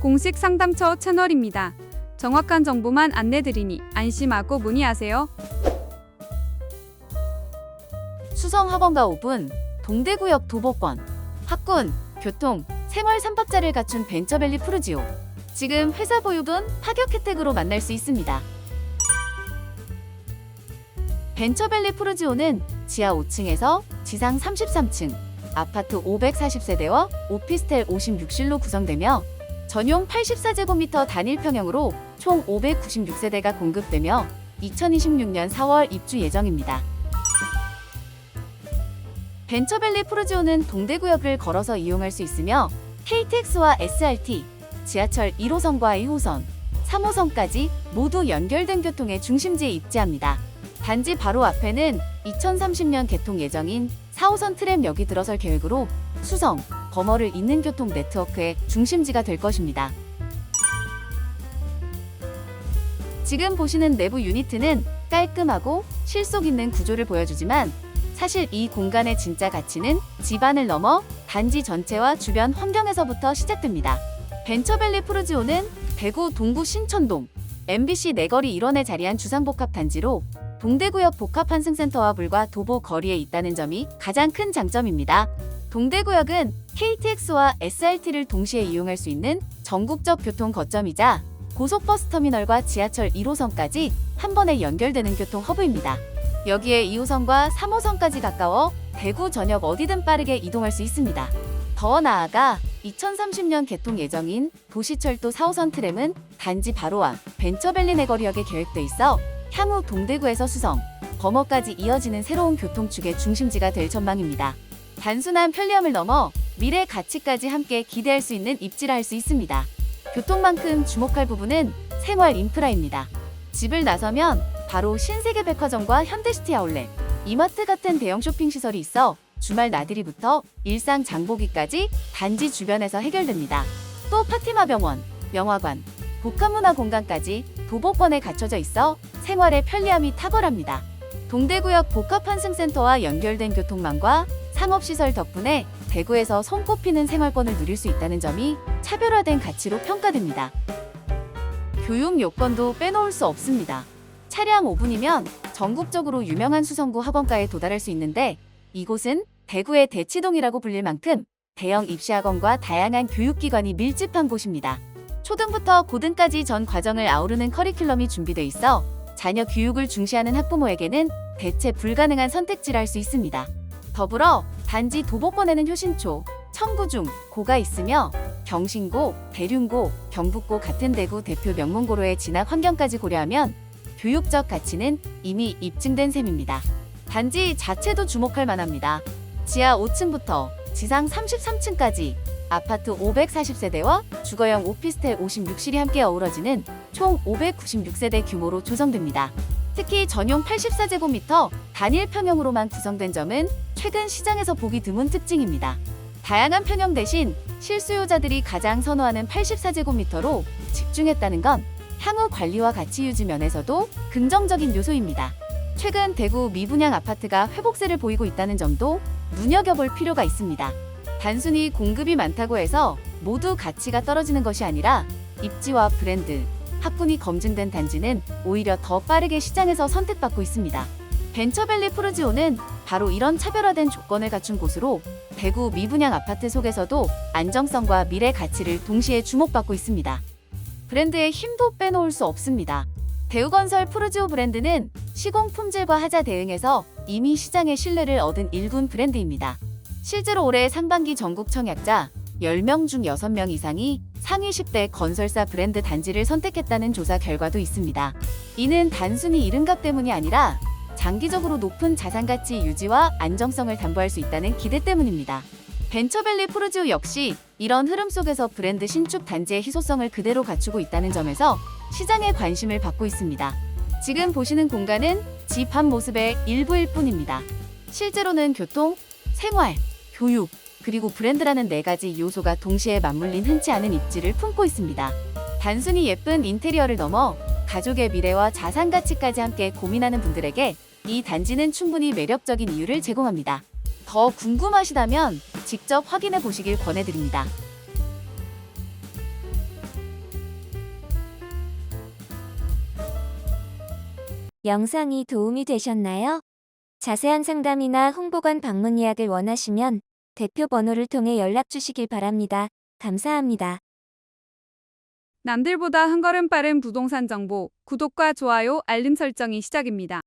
공식 상담처 채널입니다. 정확한 정보만 안내드리니 안심하고 문의하세요. 수성 학원가 5분, 동대구역 도보권, 학군, 교통, 생활 3박자를 갖춘 벤처밸리 푸르지오. 지금 회사 보유분 파격 혜택으로 만날 수 있습니다. 벤처밸리 푸르지오는 지하 5층에서 지상 33층, 아파트 540세대와 오피스텔 56실로 구성되며 전용 84제곱미터 단일 평형으로 총 596세대가 공급되며 2026년 4월 입주 예정입니다. 벤처밸리 푸르지오는 동대구역을 걸어서 이용할 수 있으며 KTX와 SRT, 지하철 1호선과 2호선, 3호선까지 모두 연결된 교통의 중심지에 입지합니다. 단지 바로 앞에는 2030년 개통 예정인 4호선 트램역이 들어설 계획으로 수성, 범어를 잇는 교통 네트워크의 중심지가 될 것입니다. 지금 보시는 내부 유니트는 깔끔하고 실속 있는 구조를 보여주지만 사실 이 공간의 진짜 가치는 집안을 넘어 단지 전체와 주변 환경에서부터 시작됩니다. 벤처밸리 푸르지오는 대구 동구 신천동 MBC 내거리 1원에 자리한 주상복합 단지로 동대구역 복합환승센터와 불과 도보 거리에 있다는 점이 가장 큰 장점입니다. 동대구역은 KTX와 SRT를 동시에 이용할 수 있는 전국적 교통 거점이자 고속버스 터미널과 지하철 1호선까지 한 번에 연결되는 교통 허브입니다. 여기에 2호선과 3호선까지 가까워 대구 전역 어디든 빠르게 이동할 수 있습니다. 더 나아가 2030년 개통 예정인 도시철도 4호선 트램은 단지 바로 앞 벤처밸리 내거리역에 계획돼 있어 향후 동대구에서 수성, 범어까지 이어지는 새로운 교통축의 중심지가 될 전망입니다. 단순한 편리함을 넘어 미래 가치까지 함께 기대할 수 있는 입지라 할 수 있습니다. 교통만큼 주목할 부분은 생활 인프라입니다. 집을 나서면 바로 신세계 백화점과 현대시티 아울렛, 이마트 같은 대형 쇼핑 시설이 있어 주말 나들이부터 일상 장보기까지 단지 주변에서 해결됩니다. 또 파티마 병원, 영화관, 복합문화 공간까지 도보권에 갖춰져 있어 생활의 편리함이 탁월합니다. 동대구역 복합환승센터와 연결된 교통망과 상업시설 덕분에 대구에서 손꼽히는 생활권을 누릴 수 있다는 점이 차별화된 가치로 평가됩니다. 교육 요건도 빼놓을 수 없습니다. 차량 5분이면 전국적으로 유명한 수성구 학원가에 도달할 수 있는데 이곳은 대구의 대치동이라고 불릴 만큼 대형 입시학원과 다양한 교육기관이 밀집한 곳입니다. 초등부터 고등까지 전 과정을 아우르는 커리큘럼이 준비돼 있어 자녀 교육을 중시하는 학부모에게는 대체 불가능한 선택지라 할수 있습니다. 더불어 단지 도보권에는 효신초, 청구중, 고가 있으며 경신고, 대륜고, 경북고 같은 대구 대표 명문고로의 진학 환경까지 고려하면 교육적 가치는 이미 입증된 셈입니다. 단지 자체도 주목할 만합니다. 지하 5층부터 지상 33층까지 아파트 540세대와 주거용 오피스텔 56실이 함께 어우러지는 총 596세대 규모로 조성됩니다. 특히 전용 84제곱미터 단일 평형으로만 구성된 점은 최근 시장에서 보기 드문 특징입니다. 다양한 평형 대신 실수요자들이 가장 선호하는 84제곱미터로 집중했다는 건 향후 관리와 가치 유지 면에서도 긍정적인 요소입니다. 최근 대구 미분양 아파트가 회복세를 보이고 있다는 점도 눈여겨볼 필요가 있습니다. 단순히 공급이 많다고 해서 모두 가치가 떨어지는 것이 아니라 입지와 브랜드, 학군이 검증된 단지는 오히려 더 빠르게 시장에서 선택받고 있습니다. 벤처밸리 푸르지오는 바로 이런 차별화된 조건을 갖춘 곳으로 대구 미분양 아파트 속에서도 안정성과 미래 가치를 동시에 주목받고 있습니다. 브랜드의 힘도 빼놓을 수 없습니다. 대우건설 푸르지오 브랜드는 시공 품질과 하자 대응에서 이미 시장의 신뢰를 얻은 일군 브랜드입니다. 실제로 올해 상반기 전국 청약자 10명 중 6명 이상이 상위 10대 건설사 브랜드 단지를 선택했다는 조사 결과도 있습니다. 이는 단순히 이름값 때문이 아니라 장기적으로 높은 자산 가치 유지와 안정성을 담보할 수 있다는 기대 때문입니다. 벤처밸리 푸르지오 역시 이런 흐름 속에서 브랜드 신축 단지의 희소성을 그대로 갖추고 있다는 점에서 시장의 관심을 받고 있습니다. 지금 보시는 공간은 집 한 모습의 일부일 뿐입니다. 실제로는 교통, 생활, 교육, 그리고 브랜드라는 네 가지 요소가 동시에 맞물린 흔치 않은 입지를 품고 있습니다. 단순히 예쁜 인테리어를 넘어 가족의 미래와 자산 가치까지 함께 고민하는 분들에게 이 단지는 충분히 매력적인 이유를 제공합니다. 더 궁금하시다면 직접 확인해 보시길 권해드립니다. 영상이 도움이 되셨나요? 자세한 상담이나 홍보관 방문 예약을 원하시면 대표 번호를 통해 연락 주시길 바랍니다. 감사합니다. 남들보다 한 걸음 빠른 부동산 정보, 구독과 좋아요, 알림 설정이 시작입니다.